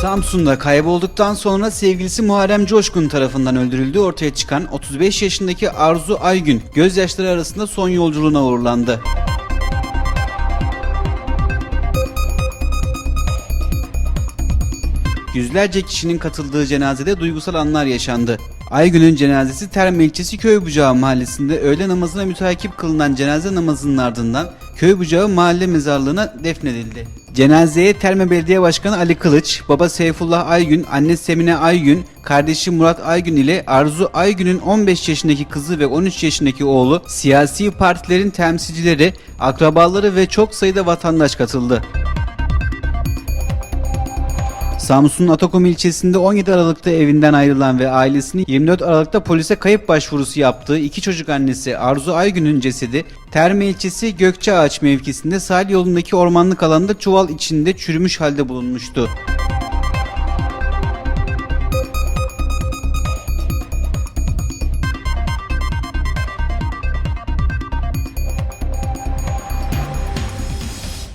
Samsun'da kaybolduktan sonra sevgilisi Muharrem Coşkun tarafından öldürüldüğü ortaya çıkan 35 yaşındaki Arzu Aygün gözyaşları arasında son yolculuğuna uğurlandı. Yüzlerce kişinin katıldığı cenazede duygusal anlar yaşandı. Aygün'ün cenazesi Terme ilçesi Köybucağı mahallesinde öğle namazına müteakip kılınan cenaze namazının ardından Köybucağı mahalle mezarlığına defnedildi. Cenazeye Terme Belediye Başkanı Ali Kılıç, baba Seyfullah Aygün, anne Semine Aygün, kardeşi Murat Aygün ile Arzu Aygün'ün 15 yaşındaki kızı ve 13 yaşındaki oğlu, siyasi partilerin temsilcileri, akrabaları ve çok sayıda vatandaş katıldı. Samsun'un Atakum ilçesinde 17 Aralık'ta evinden ayrılan ve ailesinin 24 Aralık'ta polise kayıp başvurusu yaptığı iki çocuk annesi Arzu Aygün'ün cesedi Terme ilçesi Gökçeağaç mevkisinde sahil yolundaki ormanlık alanda çuval içinde çürümüş halde bulunmuştu.